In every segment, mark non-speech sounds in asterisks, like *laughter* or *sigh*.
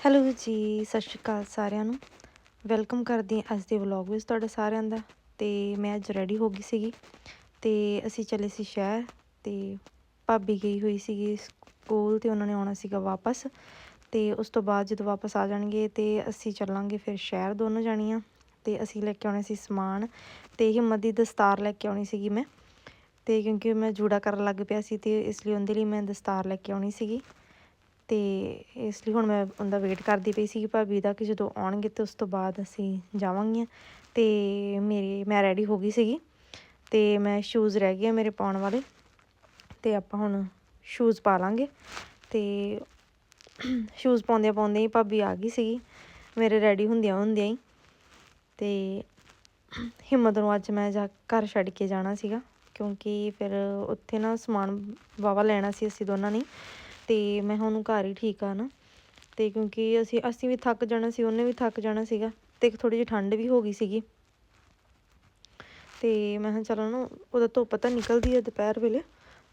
Hello ਜੀ, ਸਤਿ ਸ਼੍ਰੀ ਅਕਾਲ ਸਾਰਿਆਂ ਨੂੰ। ਵੈਲਕਮ ਕਰਦੀ ਹਾਂ ਅੱਜ ਦੇ ਵਲੌਗ ਵਿੱਚ ਤੁਹਾਡਾ ਸਾਰਿਆਂ ਦਾ। ਤੇ ਮੈਂ ਅੱਜ ਰੈਡੀ ਹੋ ਗਈ ਸੀਗੀ। ਤੇ ਅਸੀਂ ਚੱਲੇ ਸੀ ਸ਼ਹਿਰ ਤੇ ਭਾਬੀ ਗਈ ਹੋਈ ਸੀਗੀ ਸਕੂਲ ਤੇ ਉਹਨਾਂ ਨੇ ਆਉਣਾ ਸੀਗਾ ਵਾਪਸ। ਤੇ ਉਸ ਤੋਂ ਬਾਅਦ ਜਦੋਂ ਵਾਪਸ ਆ ਜਾਣਗੇ ਤੇ ਅਸੀਂ ਚੱਲਾਂਗੇ ਫਿਰ ਸ਼ਹਿਰ ਦੋਨੋਂ ਜਾਣੀਆਂ। ਤੇ ਅਸੀਂ ਲੈ ਕੇ ਆਉਣੇ ਸੀ ਸਮਾਨ ਤੇ ਹਿੰਮਤ ਦੀ ਦਸਤਾਰ ਲੈ ਕੇ ਆਉਣੀ ਸੀਗੀ ਮੈਂ। ਤੇ ਕਿਉਂਕਿ ਮੈਂ ਜੂੜਾ ਕਰਨ ਲੱਗ ਪਿਆ ਸੀ ਤੇ ਇਸ ਲਈ ਉਹਦੇ ਲਈ ਮੈਂ ਦਸਤਾਰ ਲੈ ਕੇ ਆਉਣੀ ਸੀਗੀ। ਤੇ ਇਸ ਲਈ ਹੁਣ ਮੈਂ ਉਹਦਾ ਵੇਟ ਕਰਦੀ ਪਈ ਸੀ ਭਾਬੀ ਦਾ ਕਿ ਜਦੋਂ ਆਉਣਗੇ ਤੇ ਉਸ ਤੋਂ ਬਾਅਦ ਅਸੀਂ ਜਾਵਾਂਗੀਆਂ। ਤੇ ਮੇਰੀ, ਮੈਂ ਰੈਡੀ ਹੋ ਗਈ ਸੀਗੀ ਤੇ ਮੈਂ ਸ਼ੂਜ਼ ਰਹਿ ਗਏ ਆ ਮੇਰੇ ਪਾਉਣ ਵਾਲੇ। ਤੇ ਆਪਾਂ ਹੁਣ ਸ਼ੂਜ਼ ਪਾ ਲਾਂਗੇ। ਤੇ ਸ਼ੂਜ਼ ਪਾਉਂਦਿਆਂ ਪਾਉਂਦਿਆਂ ਹੀ ਭਾਬੀ ਆ ਗਈ ਸੀਗੀ। ਮੇਰੇ ਰੈਡੀ ਹੁੰਦਿਆਂ ਹੁੰਦਿਆਂ ਹੀ। ਤੇ ਹਿੰਮਤ ਨੂੰ ਅੱਜ ਮੈਂ ਜਾ ਘਰ ਛੱਡ ਕੇ ਜਾਣਾ ਸੀਗਾ। ਕਿਉਂਕਿ ਫਿਰ ਉੱਥੇ ਨਾ ਸਮਾਨ ਵਾਵਾ ਲੈਣਾ ਸੀ ਅਸੀਂ ਦੋਨਾਂ ਨੇ। ਤੇ ਮੈਂ ਹੁਣ ਘਰ ਹੀ ਠੀਕ ਆ ਨਾ। ਤੇ ਕਿਉਂਕਿ ਅਸੀਂ ਅਸੀਂ ਵੀ ਥੱਕ ਜਾਣਾ ਸੀ, ਉਹਨੇ ਵੀ ਥੱਕ ਜਾਣਾ ਸੀਗਾ ਤੇ ਥੋੜੀ ਜਿਹੀ ਠੰਡ ਵੀ ਹੋ ਗਈ ਸੀਗੀ। ਤੇ ਮੈਂ ਕਿਹਾ ਚਲੋ ਨਾ ਉਹਦਾ ਧੁੱਪ ਤਾਂ ਨਿਕਲਦੀ ਹੈ ਦੁਪਹਿਰ ਵੇਲੇ।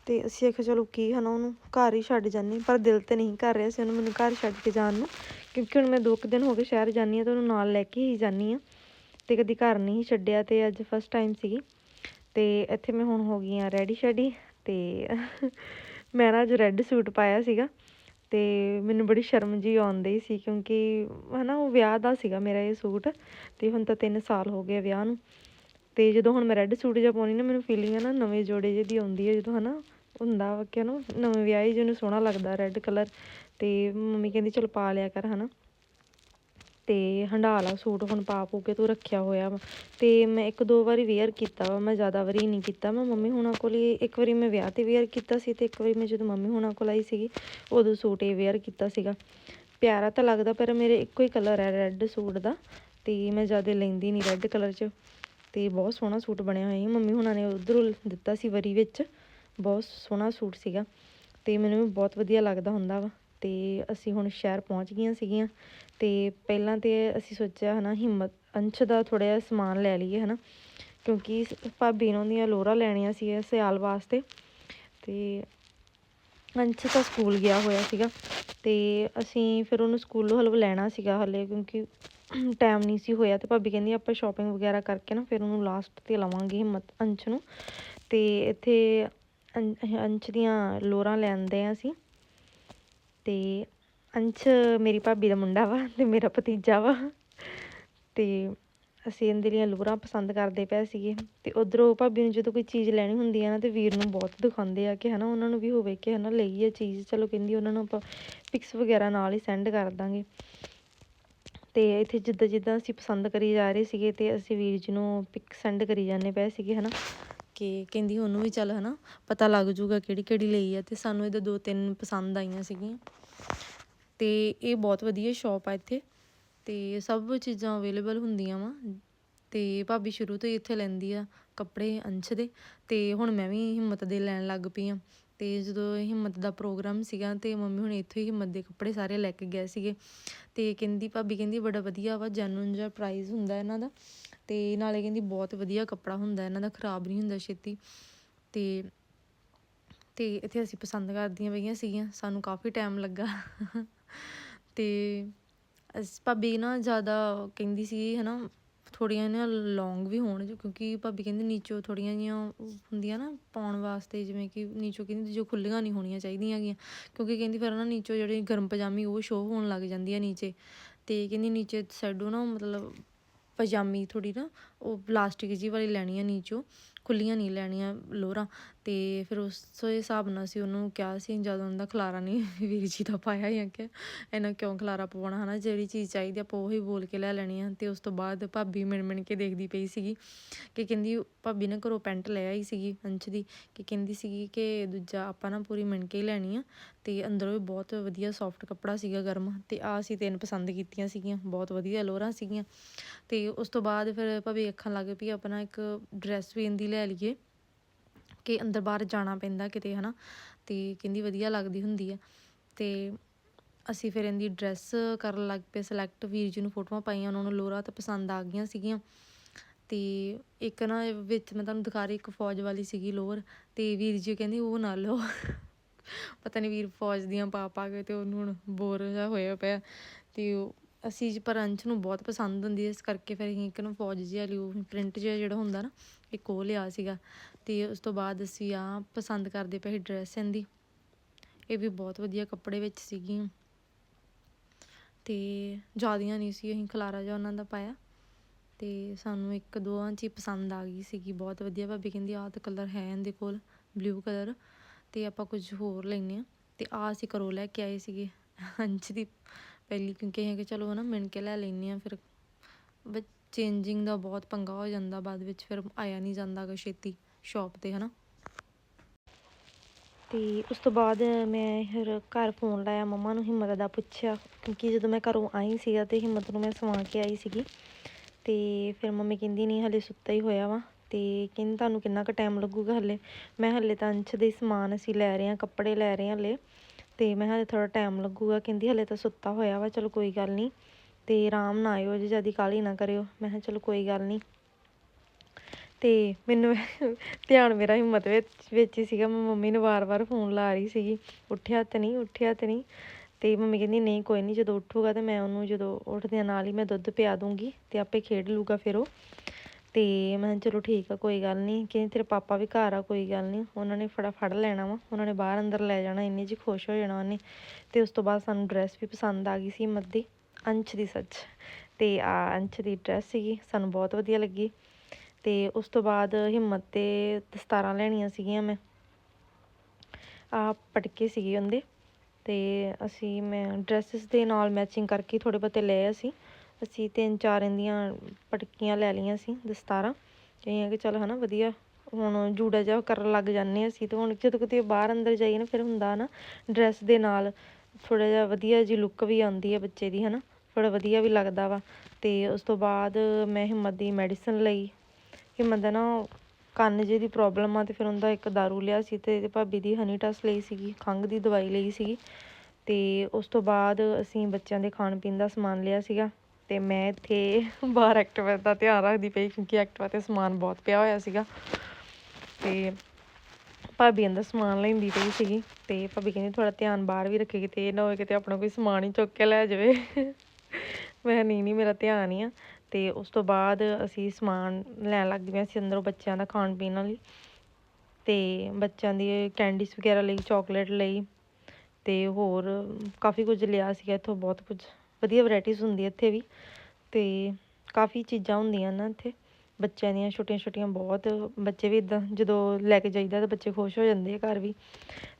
ਤੇ ਅਸੀਂ ਆਖਿਆ ਚਲੋ ਕੀ ਹੈ ਨਾ ਉਹਨੂੰ, ਘਰ ਹੀ ਛੱਡ ਜਾਂਦੇ ਪਰ ਦਿਲ ਤੇ ਨਹੀਂ ਕਰ ਰਿਹਾ ਸੀ ਉਹਨੂੰ ਮੈਨੂੰ ਘਰ ਛੱਡ ਕੇ ਜਾਣ ਨੂੰ। ਕਿਉਂਕਿ ਹੁਣ ਮੈਂ ਦੋ ਕੁ ਦਿਨ ਹੋ ਗਏ ਸ਼ਹਿਰ ਜਾਂਦੀ ਹਾਂ ਤੇ ਉਹਨੂੰ ਨਾਲ ਲੈ ਕੇ ਹੀ ਜਾਂਦੀ ਹਾਂ। ਤੇ ਕਦੀ ਘਰ ਨਹੀਂ ਛੱਡਿਆ ਤੇ ਅੱਜ ਫਸਟ ਟਾਈਮ ਸੀਗੀ। ਤੇ ਇੱਥੇ ਮੈਂ ਹੁਣ ਹੋ ਗਈ ਆ ਰੈਡੀ ਸ਼ੈਡੀ ਤੇ ਮੈਂ ਨਾ ਅੱਜ ਰੈੱਡ ਸੂਟ ਪਾਇਆ ਸੀਗਾ ਤੇ ਮੈਨੂੰ ਬੜੀ ਸ਼ਰਮ ਜੀ ਆਉਂਦੀ ਸੀ ਕਿਉਂਕਿ ਹਨਾ ਉਹ ਵਿਆਹ ਦਾ ਸੀਗਾ ਮੇਰਾ ਇਹ ਸੂਟ ਤੇ ਹੁਣ ਤਾਂ 3 ਸਾਲ ਹੋ ਗਏ ਵਿਆਹ ਨੂੰ ਤੇ ਜਦੋਂ ਹੁਣ ਮੈਂ ਰੈੱਡ ਸੂਟ ਜਿਹਾ ਪਾਉਣੀ ਨਾ ਮੈਨੂੰ ਫੀਲਿੰਗ ਹੈ ਨਾ ਨਵੇਂ ਜੋੜੇ ਜਿਹੇ ਦੀ ਆਉਂਦੀ ਹੈ ਜਦੋਂ ਹਨਾ ਹੁੰਦਾ ਵਾ ਕਿ ਨਾ ਨਵੇਂ ਵਿਆਹੀ ਜਿਹਨੂੰ ਸੋਹਣਾ ਲੱਗਦਾ ਰੈੱਡ ਕਲਰ ਤੇ ਮੰਮੀ ਕਹਿੰਦੀ ਚਲ ਪਾ ਲਿਆ ਕਰ ਹਨਾ। ਤੇ ਹੰਡਾਲਾ ਸੂਟ ਹੁਣ ਪਾ ਪੂ ਕੇ ਤੂੰ ਰੱਖਿਆ ਹੋਇਆ ਵਾ। ਤੇ ਮੈਂ ਇੱਕ ਦੋ ਵਾਰੀ ਵੇਅਰ ਕੀਤਾ ਵਾ, ਮੈਂ ਜ਼ਿਆਦਾ ਵਾਰੀ ਨਹੀਂ ਕੀਤਾ। ਮੈਂ ਮੰਮੀ ਹੁਣਾਂ ਕੋਲ ਹੀ ਇੱਕ ਵਾਰੀ ਮੈਂ ਵਿਆਹ ਤੇ ਵੇਅਰ ਕੀਤਾ ਸੀ ਤੇ ਇੱਕ ਵਾਰੀ ਮੈਂ ਜਦੋਂ ਮੰਮੀ ਹੁਣਾਂ ਕੋਲ ਆਈ ਸੀਗੀ, ਉਦੋਂ ਸੂਟ ਇਹ ਵੇਅਰ ਕੀਤਾ ਸੀਗਾ। ਪਿਆਰਾ ਤਾਂ ਲੱਗਦਾ ਪਰ ਮੇਰੇ ਇੱਕੋ ਹੀ ਕਲਰ ਹੈ ਰੈੱਡ ਸੂਟ ਦਾ ਤੇ ਮੈਂ ਜ਼ਿਆਦਾ ਲੈਂਦੀ ਨਹੀਂ ਰੈੱਡ ਕਲਰ 'ਚ। ਤੇ ਬਹੁਤ ਸੋਹਣਾ ਸੂਟ ਬਣਿਆ ਹੋਇਆ ਹੈ ਮੰਮੀ ਹੁਣਾਂ ਨੇ ਉਧਰੋਂ ਦਿੱਤਾ ਸੀ ਵਰੀ ਵਿੱਚ। ਬਹੁਤ ਸੋਹਣਾ ਸੂਟ ਸੀਗਾ ਤੇ ਮੈਨੂੰ ਵੀ ਬਹੁਤ ਵਧੀਆ ਲੱਗਦਾ ਹੁੰਦਾ ਵਾ। ਤੇ ਅਸੀਂ ਹੁਣ ਸ਼ਹਿਰ ਪਹੁੰਚ ਗਈਆਂ ਸੀਗੀਆਂ ਤੇ ਪਹਿਲਾਂ ਤੇ ਅਸੀਂ ਸੋਚਿਆ ਹਨਾ ਹਿੰਮਤ, ਅੰਸ਼ ਦਾ ਥੋੜਾ ਜਿਹਾ ਸਮਾਨ ਲੈ ਲਈਏ ਹਨਾ, ਕਿਉਂਕਿ ਭਾਬੀ ਨੂੰ ਦੀਆਂ ਲੋਰਾ ਲੈਣੀਆਂ ਸੀ ਸਿਆਲ ਵਾਸਤੇ ਤੇ ਅੰਸ਼ ਤਾਂ ਸਕੂਲ ਗਿਆ ਹੋਇਆ ਸੀਗਾ ਤੇ ਅਸੀਂ ਫਿਰ ਉਹਨੂੰ ਸਕੂਲੋਂ ਹਲਵ ਲੈਣਾ ਸੀਗਾ ਹਲੇ ਕਿਉਂਕਿ ਟਾਈਮ ਨਹੀਂ ਸੀ ਹੋਇਆ ਤੇ ਭਾਬੀ ਕਹਿੰਦੀ ਆਪਾਂ ਸ਼ਾਪਿੰਗ ਵਗੈਰਾ ਕਰਕੇ ਨਾ ਫਿਰ ਉਹਨੂੰ ਲਾਸਟ ਤੇ ਲਵਾਂਗੇ ਹਿੰਮਤ, ਅੰਸ਼ ਨੂੰ ਤੇ ਇੱਥੇ ਅੰਸ਼ ਦੀਆਂ ਲੋਰਾਂ ਲੈਂਦੇ ਆ ਅਸੀਂ ਤੇ ਅੰਸ਼ ਮੇਰੀ ਭਾਬੀ ਦਾ ਮੁੰਡਾ ਵਾ ਤੇ ਮੇਰਾ ਭਤੀਜਾ ਵਾ। ਤੇ ਅਸੀਂ ਇਹਦੇ ਲਈ ਲੋਰਾਂ ਪਸੰਦ ਕਰਦੇ ਪਏ ਸੀਗੇ। ਤੇ ਉਧਰੋਂ ਭਾਬੀ ਨੂੰ ਜਦੋਂ ਕੋਈ ਚੀਜ਼ ਲੈਣੀ ਹੁੰਦੀ ਹੈ ਨਾ ਤੇ ਵੀਰ ਨੂੰ ਬਹੁਤ ਦਿਖਾਉਂਦੇ ਆ ਕਿ ਹਨਾ ਉਹਨਾਂ ਨੂੰ ਵੀ ਹੋਵੇ ਕਿ ਹਨਾ ਲਈ ਇਹ ਚੀਜ਼। ਚਲੋ ਕਹਿੰਦੀ ਉਹਨਾਂ ਨੂੰ ਆਪਾਂ ਪਿਕਸ ਵਗੈਰਾ ਨਾਲ ਹੀ ਸੈਂਡ ਕਰ ਦਾਂਗੇ। ਤੇ ਇੱਥੇ ਜਿੱਦਾਂ ਜਿੱਦਾਂ ਅਸੀਂ ਪਸੰਦ ਕਰੀ ਜਾ ਰਹੇ ਸੀਗੇ ਤੇ ਅਸੀਂ ਵੀਰ ਜੀ ਨੂੰ ਪਿਕ ਸੈਂਡ ਕਰੀ ਜਾਂਦੇ ਪਏ ਸੀਗੇ ਹਨਾ। ਕਿ ਕਹਿੰਦੀ ਉਹਨੂੰ ਵੀ ਚੱਲ ਹਨਾ, ਪਤਾ ਲੱਗ ਜੂਗਾ ਕਿਹੜੀ ਕਿਹੜੀ ਲਈ ਆ ਤੇ ਸਾਨੂੰ ਇਹਦੇ ਦੋ ਤਿੰਨ ਪਸੰਦ ਆਈਆਂ ਸੀਗੀਆਂ। ਤੇ ਇਹ ਬਹੁਤ ਵਧੀਆ ਸ਼ਾਪ ਆ ਇੱਥੇ ਤੇ ਸਭ ਚੀਜ਼ਾਂ ਅਵੇਲੇਬਲ ਹੁੰਦੀਆਂ ਵਾ। ਤੇ ਭਾਬੀ ਸ਼ੁਰੂ ਤੋਂ ਹੀ ਇੱਥੇ ਲੈਂਦੀ ਆ ਕੱਪੜੇ ਅੰਸ਼ ਦੇ ਤੇ ਹੁਣ ਮੈਂ ਵੀ ਹਿੰਮਤ ਦੇ ਲੈਣ ਲੱਗ ਪਈ ਆ। ਤੇ ਜਦੋਂ ਹਿੰਮਤ ਦਾ ਪ੍ਰੋਗਰਾਮ ਸੀਗਾ ਤੇ ਮੰਮੀ ਹੁਣ ਇੱਥੋਂ ਹੀ ਹਿੰਮਤ ਦੇ ਕੱਪੜੇ ਸਾਰੇ ਲੈ ਕੇ ਗਏ ਸੀਗੇ। ਤੇ ਕਹਿੰਦੀ ਭਾਬੀ ਕਹਿੰਦੀ ਬੜਾ ਵਧੀਆ ਵਾ ਜੈਨੂਨ ਜਿਹਾ ਪ੍ਰਾਈਸ ਹੁੰਦਾ ਇਹਨਾਂ ਦਾ। ਤੇ ਨਾਲੇ ਕਹਿੰਦੀ ਬਹੁਤ ਵਧੀਆ ਕੱਪੜਾ ਹੁੰਦਾ, ਇਹਨਾਂ ਦਾ ਖਰਾਬ ਨਹੀਂ ਹੁੰਦਾ ਛੇਤੀ। ਤੇ ਤੇ ਇੱਥੇ ਅਸੀਂ ਪਸੰਦ ਕਰਦੀਆਂ ਪਈਆਂ ਸੀਗੀਆਂ, ਸਾਨੂੰ ਕਾਫੀ ਟਾਈਮ ਲੱਗਾ। ਤੇ ਅਸ, ਭਾਬੀ ਨਾ ਜ਼ਿਆਦਾ ਕਹਿੰਦੀ ਸੀ, ਹਨਾ ਥੋੜੀਆਂ ਨਾ ਲੌਂਗ ਵੀ ਹੋਣ, ਕਿਉਂਕਿ ਭਾਬੀ ਕਹਿੰਦੀ ਨੀਚੋਂ ਥੋੜੀਆਂ ਜੀਆਂ ਹੁੰਦੀਆਂ ਨਾ ਪਾਉਣ ਵਾਸਤੇ, ਜਿਵੇਂ ਕਿ ਨੀਚੋਂ ਕਹਿੰਦੀ ਜੋ ਖੁੱਲੀਆਂ ਨਹੀਂ ਹੋਣੀਆਂ ਚਾਹੀਦੀਆਂ ਹੈਗੀਆਂ, ਕਿਉਂਕਿ ਕਹਿੰਦੀ ਫਿਰ ਨਾ ਨੀਚੋਂ ਜਿਹੜੀ ਗਰਮ ਪਜਾਮੀ ਉਹ ਸ਼ੋਅ ਹੋਣ ਲੱਗ ਜਾਂਦੀ ਹੈ ਨੀਚੇ। ਤੇ ਕਹਿੰਦੀ ਨੀਚੇ ਸਾਈਡੋਂ ਨਾ ਮਤਲਬ ਪਜਾਮੀ ਥੋੜੀ ਨਾ ਉਹ ਪਲਾਸਟਿਕ ਜੀ ਵਾਲੀ ਲੈਣੀ ਆ ਨੀਚੋਂ। ਖੁੱਲੀਆਂ ਨਹੀਂ ਲੈਣੀਆਂ ਲੋਰਾਂ ਤੇ ਫਿਰ ਉਸ ਹਿਸਾਬ ਨਾਲ ਅਸੀਂ ਉਹਨੂੰ ਕਿਹਾ ਸੀ, ਜਦੋਂ ਉਹਦਾ ਖਲਾਰਾ ਨਹੀਂ *laughs* ਵੀਰ ਜੀ ਦਾ ਪਾਇਆ ਜਾਂ ਕਿ ਇਹਨਾਂ ਕਿਉਂ ਖਲਾਰਾ ਪਵਾਉਣਾ ਹਨਾ, ਜਿਹੜੀ ਚੀਜ਼ ਚਾਹੀਦੀ ਆਪਾਂ ਉਹੀ ਬੋਲ ਕੇ ਲੈ ਲੈਣੀ ਆ। ਤੇ ਉਸ ਤੋਂ ਬਾਅਦ ਭਾਬੀ ਮਿਣ ਮਿਣ ਕੇ ਦੇਖਦੀ ਪਈ ਸੀਗੀ ਕਿ ਕਹਿੰਦੀ ਭਾਬੀ ਨੇ ਘਰੋਂ ਪੈਂਟ ਲੈ ਆਈ ਸੀਗੀ ਅੰਸ਼ ਦੀ, ਕਿ ਕਹਿੰਦੀ ਸੀਗੀ ਕਿ ਦੂਜਾ ਆਪਾਂ ਨਾ ਪੂਰੀ ਮਿਣ ਕੇ ਹੀ ਲੈਣੀ ਆ ਤੇ ਅੰਦਰੋਂ ਵੀ ਬਹੁਤ ਵਧੀਆ ਸੌਫਟ ਕੱਪੜਾ ਸੀਗਾ ਗਰਮ ਤੇ ਆ ਅਸੀਂ ਤਿੰਨ ਪਸੰਦ ਕੀਤੀਆਂ ਸੀਗੀਆਂ, ਬਹੁਤ ਵਧੀਆ ਲੋਰਾਂ ਸੀਗੀਆਂ। ਤੇ ਉਸ ਤੋਂ ਬਾਅਦ ਫਿਰ ਭਾਬੀ ਅੱਖਾਂ ਲੱਗ ਪਈ, ਆਪਣਾ ਇੱਕ ਡਰੈਸ ਵੀ ਇੰਦੀ ਲੈ ਲਈਏ ਕਿ ਅੰਦਰ ਬਾਹਰ ਜਾਣਾ ਪੈਂਦਾ ਕਿਤੇ, ਹਨਾ? ਤੇ ਕਹਿੰਦੀ ਵਧੀਆ ਲੱਗਦੀ ਹੁੰਦੀ ਆ। ਤੇ ਅਸੀਂ ਫਿਰ ਇਹਦੀ ਡਰੈਸ ਕਰਨ ਲੱਗ ਪਏ ਸਿਲੈਕਟ ਵੀਰ ਜੀ ਨੂੰ ਫੋਟੋਆਂ ਪਾਈਆਂ, ਉਹਨਾਂ ਨੂੰ ਲੋਰਾ ਤਾਂ ਪਸੰਦ ਆ ਗਈਆਂ ਸੀਗੀਆਂ। ਤੇ ਇੱਕ ਨਾ ਵਿੱਚ ਮੈਂ ਤੁਹਾਨੂੰ ਦਿਖਾ ਰਹੀ, ਇੱਕ ਫੌਜ ਵਾਲੀ ਸੀਗੀ ਲੋਅਰ, ਤੇ ਵੀਰ ਜੀ ਕਹਿੰਦੇ ਉਹ ਨਾ ਲਓ। ਪਤਾ ਨਹੀਂ ਵੀਰ ਫੌਜ ਦੀਆਂ ਪਾ ਪਾ ਕੇ ਤੇ ਉਹਨੂੰ ਹੁਣ ਬੋਰ ਜਿਹਾ ਹੋਇਆ ਪਿਆ। ਤੇ ਅਸੀਂ ਜੀ ਪਰ ਅੰਸ਼ ਨੂੰ ਬਹੁਤ ਪਸੰਦ ਹੁੰਦੀ ਹੈ, ਇਸ ਕਰਕੇ ਫਿਰ ਅਸੀਂ ਇੱਕ ਨੂੰ ਫੌਜ ਜਿਹਾ ਵਾਲੀ ਪ੍ਰਿੰਟ ਜਿਹਾ ਜਿਹੜਾ ਹੁੰਦਾ ਨਾ, ਇੱਕ ਉਹ ਲਿਆ ਸੀਗਾ। ਤੇ ਉਸ ਤੋਂ ਬਾਅਦ ਅਸੀਂ ਆ ਪਸੰਦ ਕਰਦੇ ਪਏ ਸੀ ਡਰੈਸ ਇਹਦੀ। ਇਹ ਵੀ ਬਹੁਤ ਵਧੀਆ ਕੱਪੜੇ ਵਿੱਚ ਸੀਗੀ ਤੇ ਜ਼ਿਆਦੀਆਂ ਨਹੀਂ ਸੀ, ਅਸੀਂ ਖਲਾਰਾ ਜਿਹਾ ਉਹਨਾਂ ਦਾ ਪਾਇਆ। ਤੇ ਸਾਨੂੰ ਇੱਕ ਦੋਵਾਂ 'ਚ ਹੀ ਪਸੰਦ ਆ ਗਈ ਸੀਗੀ, ਬਹੁਤ ਵਧੀਆ। ਭਾਬੀ ਕਹਿੰਦੀ ਆਹ ਤਾਂ ਕਲਰ ਹੈ ਇਹਦੇ ਕੋਲ ਬਲੂ ਕਲਰ ਤੇ ਆਪਾਂ ਕੁਝ ਹੋਰ ਲੈਨੇ ਆ ਤੇ ਆ ਅਸੀਂ ਕਰੋ ਲੈ ਕੇ ਆਏ ਸੀਗੇ, ਅੰਸ਼ ਦੀ ਪਹਿਲੀ ਕਿਉਂਕਿ ਇਹ ਕਿ ਚਲੋ ਨਾ ਮਿਣ ਕੇ ਲੈ ਲੈਂਦੇ ਆ ਫਿਰ ਵਿੱਚ ਚੇਂਜਿੰਗ ਦਾ ਬਹੁਤ ਪੰਗਾ ਹੋ ਜਾਂਦਾ ਬਾਅਦ ਵਿੱਚ, ਫਿਰ ਆਇਆ ਨਹੀਂ ਜਾਂਦਾ ਗਾ ਛੇਤੀ ਸ਼ਾਪ ਤੇ ਹਨਾ। ਤੇ ਉਸ ਤੋਂ ਬਾਅਦ ਮੈਂ ਫਿਰ ਘਰ ਫੋਨ ਲਾਇਆ ਮੰਮਾ ਨੂੰ, ਹਿੰਮਤ ਦਾ ਪੁੱਛਿਆ ਕਿਉਂਕਿ ਜਦੋਂ ਮੈਂ ਘਰੋਂ ਆਈ ਸੀਗਾ ਤੇ ਹਿੰਮਤ ਨੂੰ ਮੈਂ ਸਵਾ ਕੇ ਆਈ ਸੀਗੀ ਤੇ ਫਿਰ ਮੰਮੀ ਕਹਿੰਦੀ ਨਹੀਂ ਹਲੇ ਸੁੱਤਾ ਹੀ ਹੋਇਆ ਵਾ ਤੇ ਕਹਿੰਦੀ ਤੁਹਾਨੂੰ ਕਿੰਨਾ ਕੁ ਟਾਈਮ ਲੱਗੂਗਾ ਹਲੇ? ਮੈਂ ਹਲੇ ਤਾਂ ਅੰਸ਼ ਦੇ ਸਮਾਨ ਅਸੀਂ ਲੈ ਰਹੇ ਹਾਂ, ਕੱਪੜੇ ਲੈ ਰਹੇ ਹਾਂ ਹਲੇ। ਤੇ ਮੈਂ ਹਲੇ ਥੋੜਾ ਟਾਈਮ ਲੱਗੂਗਾ, ਕਹਿੰਦੀ ਹਲੇ ਤਾਂ ਸੁੱਤਾ ਹੋਇਆ ਵਾ, ਚਲੋ ਕੋਈ ਗੱਲ ਨਹੀਂ ਤੇ ਆਰਾਮ ਨਾਲ ਆਇਓ, ਜੇ ਜ਼ਿਆਦਾ ਕਾਹਲੀ ਨਾ ਕਰਿਓ। ਮੈਂ ਕਿਹਾ ਚਲੋ ਕੋਈ ਗੱਲ ਨਹੀਂ ਤੇ ਮੈਨੂੰ *laughs* ਧਿਆਨ ਮੇਰਾ ਹਿੰਮਤ ਵਿੱਚ ਵਿੱਚ ਹੀ ਸੀਗਾ। ਮੈਂ ਮੰਮੀ ਨੂੰ ਵਾਰ-ਵਾਰ ਫੋਨ ਲਾ ਰਹੀ ਸੀਗੀ। ਉੱਠਿਆ ਤੇ ਨਹੀਂ, ਉੱਠਿਆ ਤੇ ਨਹੀਂ। ਤੇ ਮੰਮੀ ਕਹਿੰਦੀ, ਨਹੀਂ, ਕੋਈ ਨਹੀਂ ਜਦੋਂ ਉੱਠੂਗਾ ਤੇ ਮੈਂ ਉਹਨੂੰ ਜਦੋਂ ਉੱਠਦਿਆਂ ਨਾਲ ਹੀ ਮੈਂ ਦੁੱਧ ਪਿਆ ਦੂੰਗੀ ਤੇ ਆਪੇ ਖੇਡ ਲੂਗਾ ਫਿਰ ਉਹ। ਤੇ ਮੈਂ ਕਿਹਾ ਚਲੋ ਠੀਕ ਆ, ਕੋਈ ਗੱਲ ਨਹੀਂ ਕਹਿੰਦੀ ਤੇਰੇ ਪਾਪਾ ਵੀ ਘਰ ਆ, ਕੋਈ ਗੱਲ ਨਹੀਂ ਉਹਨਾਂ ਨੇ ਫੜਾ, ਫੜ ਲੈਣਾ ਵਾ। ਉਹਨਾਂ ਨੇ ਬਾਹਰ ਅੰਦਰ ਲੈ ਜਾਣਾ, ਇੰਨੀ ਜੀ ਖੁਸ਼ ਹੋ ਜਾਣਾ ਉਹਨੇ। ਤੇ ਉਸ ਤੋਂ ਬਾਅਦ ਸਾਨੂੰ ਡਰੈਸ ਵੀ ਪਸੰਦ ਆ ਗਈ ਸੀ ਹਿੰਮਤ ਦੀ, ਅੰਸ਼ ਦੀ ਸੱਚ। ਤੇ ਆ ਅੰਸ਼ ਦੀ ਡਰੈਸ ਸੀਗੀ, ਸਾਨੂੰ ਬਹੁਤ ਵਧੀਆ ਲੱਗੀ। ਤੇ ਉਸ ਤੋਂ ਬਾਅਦ ਹਿੰਮਤ ਤੇ ਦਸਤਾਰਾਂ ਲੈਣੀਆਂ ਸੀਗੀਆਂ ਮੈਂ। ਆ ਪਟਕੇ ਸੀਗੇ ਉਹਦੇ। ਤੇ ਅਸੀਂ ਮੈਂ ਡਰੈਸਸ ਦੇ ਨਾਲ ਮੈਚਿੰਗ ਕਰਕੇ ਥੋੜੇ ਬਹੁਤੇ ਲਏ ਅਸੀਂ। ਅਸੀਂ ਤਿੰਨ ਚਾਰ ਇੰਦੀਆਂ ਪਟਕੀਆਂ ਲੈ ਲਈਆਂ ਸੀ ਦਸਤਾਰਾਂ ਕਹੀਆਂ ਆ ਕਿ ਚਲ ਹਨਾ ਵਧੀਆ, ਹੁਣ ਜੂੜਾ ਜਿਹਾ ਕਰਨ ਲੱਗ ਜਾਂਦੇ ਹਾਂ ਅਸੀਂ, ਤੇ ਹੁਣ ਜਦੋਂ ਕਿਤੇ ਬਾਹਰ ਅੰਦਰ ਜਾਈਏ ਨਾ ਫਿਰ ਹੁੰਦਾ ਨਾ ਡਰੈਸ ਦੇ ਨਾਲ ਥੋੜਾ ਜਿਹਾ ਵਧੀਆ ਜੀ ਲੁੱਕ ਵੀ ਆਉਂਦੀ ਹੈ ਬੱਚੇ ਦੀ ਹਨਾ ਥੋੜਾ ਵਧੀਆ ਵੀ ਲੱਗਦਾ ਵਾ, ਤੇ ਉਸ ਤੋਂ ਬਾਅਦ ਮੈਂ ਹਿੰਮਤ ਦੀ ਮੈਡੀਸਨ ਲਈ, ਹਿੰਮਤ ਦਾ ਨਾ ਕੰਨ ਜੇ ਦੀ ਪ੍ਰੋਬਲਮ ਆ, ਤੇ ਫਿਰ ਉਹਦਾ ਇੱਕ ਦਾਰੂ ਲਿਆ ਸੀ ਤੇ ਇਹਦੇ ਭਾਬੀ ਦੀ ਹਨੀ ਟਸ ਲਈ ਸੀਗੀ, ਖੰਘ ਦੀ ਦਵਾਈ ਲਈ ਸੀਗੀ, ਤੇ ਉਸ ਤੋਂ ਬਾਅਦ ਅਸੀਂ ਬੱਚਿਆਂ ਦੇ ਖਾਣ ਪੀਣ ਦਾ ਸਮਾਨ ਲਿਆ ਸੀਗਾ ਤੇ ਮੈਂ ਇੱਥੇ ਬਾਹਰ ਐਕਟਿਵਾ ਦਾ ਧਿਆਨ ਰੱਖਦੀ ਪਈ ਕਿਉਂਕਿ ਐਕਟਿਵਾ ਤੇ ਸਮਾਨ ਬਹੁਤ ਪਿਆ ਹੋਇਆ ਸੀਗਾ। ਤੇ ਭਾਬੀ ਅੰਦਰ ਸਮਾਨ ਲੈਂਦੀ ਪਈ ਸੀਗੀ ਤੇ ਭਾਬੀ ਕਹਿੰਦੀ ਥੋੜਾ ਧਿਆਨ ਬਾਹਰ ਵੀ ਰੱਖੇ ਕਿਤੇ ਇਹ ਨਾ ਹੋਵੇ ਕਿਤੇ ਆਪਣਾ ਕੋਈ ਸਮਾਨ ਹੀ ਚੁੱਕ ਕੇ ਲੈ ਜਾਵੇ। ਮੈਂ ਨਹੀਂ ਨਹੀਂ ਮੇਰਾ ਧਿਆਨ ਹੀ ਆ। ਤੇ ਉਸ ਤੋਂ ਬਾਅਦ ਅਸੀਂ ਸਮਾਨ ਲੈਣ ਲੱਗ ਗਏ ਅਸੀਂ ਅੰਦਰੋਂ ਬੱਚਿਆਂ ਦਾ ਖਾਣ ਪੀਣ ਵਾਲੀ। ਤੇ ਬੱਚਿਆਂ ਦੀ ਕੈਂਡੀਜ਼ ਵਗੈਰਾ ਲਈ ਚਾਕਲੇਟ ਲਈ ਤੇ ਹੋਰ ਕਾਫੀ ਕੁਝ ਲਿਆ ਸੀਗਾ ਇੱਥੋਂ ਬਹੁਤ ਕੁਝ। ਵਧੀਆ ਵੈਰਾਈਟੀਜ਼ ਹੁੰਦੀ ਹੈ ਇੱਥੇ ਵੀ ਤੇ ਕਾਫੀ ਚੀਜ਼ਾਂ ਹੁੰਦੀਆਂ ਨਾ ਇੱਥੇ। ਬੱਚਿਆਂ ਦੀਆਂ ਛੋਟੀਆਂ ਛੋਟੀਆਂ ਬਹੁਤ, ਬੱਚੇ ਵੀ ਇਦਾਂ ਜਦੋਂ ਲੈ ਕੇ ਜਾਈਦਾ ਤਾਂ ਬੱਚੇ ਖੁਸ਼ ਹੋ ਜਾਂਦੇ ਆ ਘਰ ਵੀ।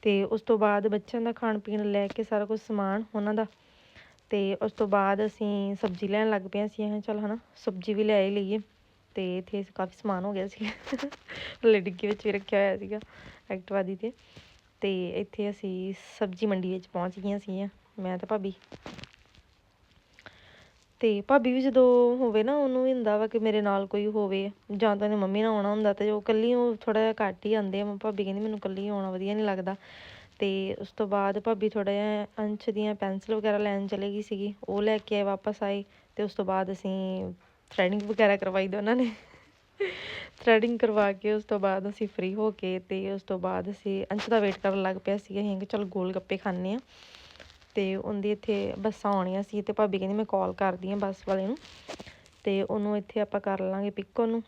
ਤੇ ਉਸ ਤੋਂ ਬਾਅਦ ਬੱਚਿਆਂ ਦਾ ਖਾਣ ਪੀਣ ਲੈ ਕੇ ਸਾਰਾ ਕੁਝ ਸਮਾਨ ਉਹਨਾਂ ਦਾ। ਤੇ ਉਸ ਤੋਂ ਬਾਅਦ ਅਸੀਂ ਸਬਜ਼ੀ ਲੈਣ ਲੱਗ ਪਏ ਅਸੀਂ ਇਹ ਚੱਲ ਹਨਾ, ਸਬਜ਼ੀ ਵੀ ਲੈ ਹੀ ਲਈਏ। ਤੇ ਇੱਥੇ ਕਾਫੀ ਸਮਾਨ ਹੋ ਗਿਆ ਸੀ। *laughs* ਹਲੇ ਡਿੱਗੀ ਵਿੱਚ ਵੀ ਰੱਖਿਆ ਹੋਇਆ ਸੀਗਾ, ਐਕਟਿਵਾ ਦੀ ਤੇ। ਤੇ ਇੱਥੇ ਅਸੀਂ ਸਬਜ਼ੀ ਮੰਡੀ ਵਿੱਚ ਪਹੁੰਚ ਗਈਆਂ ਸੀ ਮੈਂ ਤਾਂ ਭਾਬੀ। ਅਤੇ ਭਾਬੀ ਵੀ ਜਦੋਂ ਹੋਵੇ ਨਾ, ਉਹਨੂੰ ਵੀ ਹੁੰਦਾ ਵਾ ਕਿ ਮੇਰੇ ਨਾਲ ਕੋਈ ਹੋਵੇ, ਜਾਂ ਤਾਂ ਉਹਨੇ ਮੰਮੀ ਨਾਲ ਆਉਣਾ ਹੁੰਦਾ ਤੇ ਉਹ ਇਕੱਲੀ ਉਹ ਥੋੜ੍ਹਾ ਜਿਹਾ ਘੱਟ ਹੀ ਆਉਂਦੇ ਆ ਭਾਬੀ ਕਹਿੰਦੀ ਮੈਨੂੰ ਇਕੱਲੀ ਆਉਣਾ ਵਧੀਆ ਨਹੀਂ ਲੱਗਦਾ। ਅਤੇ ਉਸ ਤੋਂ ਬਾਅਦ ਭਾਬੀ ਥੋੜ੍ਹਾ ਜਿਹਾ ਅੰਸ਼ ਦੀਆਂ ਪੈਨਸਲ ਵਗੈਰਾ ਲੈਣ ਚਲੇ ਗਈ ਸੀਗੀ, ਉਹ ਲੈ ਕੇ ਆਏ ਵਾਪਸ ਆਏ ਅਤੇ ਉਸ ਤੋਂ ਬਾਅਦ ਅਸੀਂ ਥਰੈਡਿੰਗ ਵਗੈਰਾ ਕਰਵਾਈ ਦੋਨਾਂ ਨੇ। ਥਰੈਡਿੰਗ ਕਰਵਾ ਕੇ ਉਸ ਤੋਂ ਬਾਅਦ ਅਸੀਂ ਫ੍ਰੀ ਹੋ ਕੇ ਅਤੇ ਉਸ ਤੋਂ ਬਾਅਦ ਅਸੀਂ ਅੰਸ਼ ਦਾ ਵੇਟ ਕਰਨ ਲੱਗ ਪਿਆ ਸੀ ਅਸੀਂ ਕਿ ਚਲ ਗੋਲ ਗੱਪੇ ਖਾਣੇ ਆ ਤੇ ਉਹਦੀ ਇੱਥੇ ਬੱਸਾਂ ਆਉਣੀਆਂ ਸੀ ਤੇ ਭਾਬੀ ਕਹਿੰਦੀ ਮੈਂ ਕਾਲ ਕਰਦੀ ਆ ਬੱਸ ਵਾਲੇ ਨੂੰ ਤੇ ਉਹਨੂੰ ਇੱਥੇ ਆਪਾਂ ਕਰ ਲਾਂਗੇ ਪਿਕ ਉਹਨੂੰ।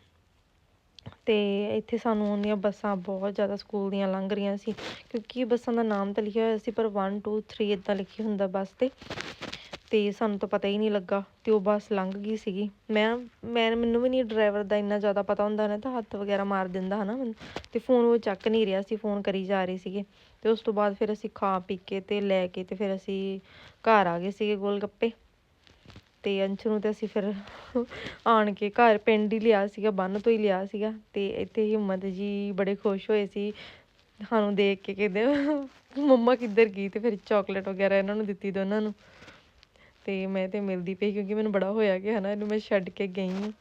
ਤੇ ਇੱਥੇ ਸਾਨੂੰ ਉਹਦੀਆਂ ਬੱਸਾਂ ਬਹੁਤ ਜ਼ਿਆਦਾ ਸਕੂਲ ਦੀਆਂ ਲੰਘ ਰਹੀਆਂ ਸੀ ਕਿਉਂਕਿ ਬੱਸਾਂ ਦਾ ਨਾਮ ਤਾਂ ਲਿਖਿਆ ਹੋਇਆ ਸੀ ਪਰ 1 2 3 ਇਦਾਂ ਲਿਖੀ ਹੁੰਦਾ ਬੱਸ ਤੇ। ਤੇ ਸਾਨੂੰ ਤਾਂ ਪਤਾ ਹੀ ਨਹੀਂ ਲੱਗਾ ਤੇ ਉਹ ਬੱਸ ਲੰਘ ਗਈ ਸੀਗੀ। ਮੈਂ ਮੈਂ, ਮੈਨੂੰ ਵੀ ਨਹੀਂ ਡਰਾਈਵਰ ਦਾ ਇੰਨਾ ਜ਼ਿਆਦਾ ਪਤਾ ਹੁੰਦਾ ਨਾ ਤਾਂ ਹੱਥ ਵਗੈਰਾ ਮਾਰ ਦਿੰਦਾ ਹਨਾ ਮੈਨੂੰ। ਤੇ ਫੋਨ ਉਹ ਚੱਕ ਨਹੀਂ ਰਿਹਾ ਸੀ ਫੋਨ ਕਰੀ ਜਾ ਰਹੇ ਸੀਗੇ। ਤੇ ਉਸ ਤੋਂ ਬਾਅਦ ਫਿਰ ਅਸੀਂ ਖਾ ਪੀ ਕੇ ਤੇ ਲੈ ਕੇ ਤੇ ਫਿਰ ਅਸੀਂ ਘਰ ਆ ਗਏ ਸੀਗੇ ਗੋਲ ਗੱਪੇ ਤੇ ਅੰਸ਼ ਨੂੰ ਤੇ ਅਸੀਂ ਫਿਰ ਆਣ ਕੇ ਘਰ ਪਿੰਡ ਹੀ ਲਿਆ ਸੀਗਾ, ਬੰਨ ਤੋਂ ਹੀ ਲਿਆ ਸੀਗਾ। ਤੇ ਇੱਥੇ ਹਿੰਮਤ ਜੀ ਬੜੇ ਖੁਸ਼ ਹੋਏ ਸੀ। ਸਾਨੂੰ ਦੇਖ ਕੇ ਕਹਿੰਦੇ, ਮੰਮਾ ਕਿੱਧਰ ਗਈ? ਤੇ ਫਿਰ ਚਾਕਲੇਟ ਵਗੈਰਾ ਇਹਨਾਂ ਨੂੰ ਦਿੱਤੀ ਦੋਨਾਂ ਨੂੰ। ਤੇ ਮੈਂ ਤੇ ਮਿਲਦੀ ਪਈ ਕਿਉਂਕਿ ਮੈਨੂੰ ਬੜਾ ਹੋਇਆ ਕਿ ਹਨਾ ਇਹਨੂੰ ਮੈਂ ਛੱਡ ਕੇ ਗਈ ਹਾਂ।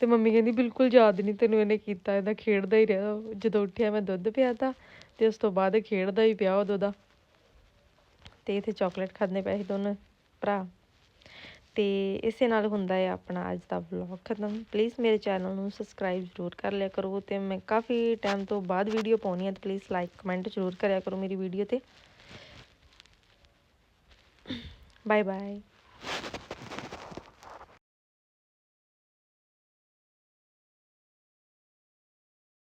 ਤੇ ਮੰਮੀ ਕਹਿੰਦੀ, ਬਿਲਕੁਲ ਯਾਦ ਨਹੀਂ ਤੈਨੂੰ ਇਹਨੇ ਕੀਤਾ, ਇਹਦਾ ਖੇਡਦਾ ਹੀ ਰਿਹਾ। ਜਦੋਂ ਉੱਠਿਆ ਮੈਂ ਦੁੱਧ ਪਿਆਤਾ ਤੇ ਉਸ ਤੋਂ ਬਾਅਦ ਖੇਡਦਾ ਹੀ ਪਿਆ ਉਦੋਂ ਦਾ। ਤੇ ਇੱਥੇ ਚਾਕਲੇਟ ਖਾਂਦੇ ਪਏ ਸੀ ਦੋਨੋਂ ਭਰਾ। ਤੇ ਇਸੇ ਨਾਲ ਹੁੰਦਾ ਹੈ ਆਪਣਾ ਅੱਜ ਦਾ ਵਲੌਗ ਖਤਮ। ਪਲੀਜ਼ ਮੇਰੇ ਚੈਨਲ ਨੂੰ ਸਬਸਕ੍ਰਾਈਬ ਜ਼ਰੂਰ ਕਰ ਲਿਆ ਕਰੋ ਤੇ ਮੈਂ ਕਾਫੀ ਟਾਈਮ ਤੋਂ ਬਾਅਦ ਵੀਡੀਓ ਪਾਉਣੀ ਹੈ ਤੇ ਪਲੀਜ਼ ਲਾਈਕ ਕਮੈਂਟ ਜ਼ਰੂਰ ਕਰਿਆ ਕਰੋ ਮੇਰੀ ਵੀਡੀਓ ਤੇ। Bye bye